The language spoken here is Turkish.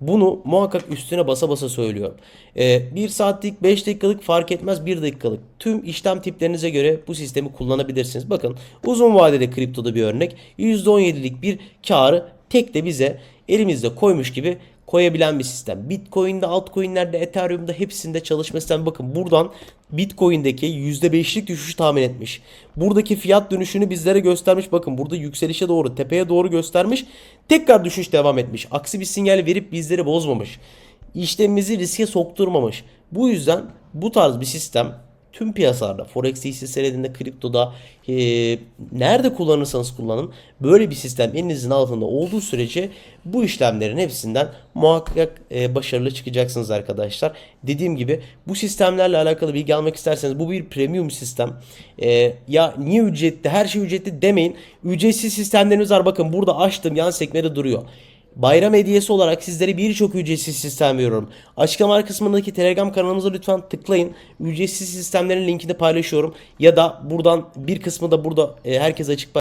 Bunu muhakkak üstüne basa basa söylüyorum. Ee, 1 saatlik 5 dakikalık fark etmez 1 dakikalık tüm işlem tiplerinize göre bu sistemi kullanabilirsiniz. Bakın uzun vadede kriptoda bir örnek %17'lik bir karı tek de bize elimizde koymuş gibi koyabilen bir sistem. Bitcoin'de, altcoin'lerde, Ethereum'da hepsinde çalışma sistemi. Bakın buradan Bitcoin'deki %5'lik düşüşü tahmin etmiş. Buradaki fiyat dönüşünü bizlere göstermiş. Bakın burada yükselişe doğru, tepeye doğru göstermiş. Tekrar düşüş devam etmiş. Aksi bir sinyal verip bizleri bozmamış. İşlemimizi riske sokturmamış. Bu yüzden bu tarz bir sistem tüm piyasalarda, Forex hisse senedinde, kriptoda e, nerede kullanırsanız kullanın böyle bir sistem elinizin altında olduğu sürece bu işlemlerin hepsinden muhakkak e, başarılı çıkacaksınız arkadaşlar. Dediğim gibi bu sistemlerle alakalı bilgi almak isterseniz bu bir premium sistem. E, ya niye ücretli her şey ücretli demeyin. Ücretsiz sistemlerimiz var bakın burada açtım yan sekmede duruyor. Bayram hediyesi olarak sizlere birçok ücretsiz sistem veriyorum. Açıklama kısmındaki Telegram kanalımıza lütfen tıklayın. Ücretsiz sistemlerin linkini paylaşıyorum. Ya da buradan bir kısmı da burada e, herkese açık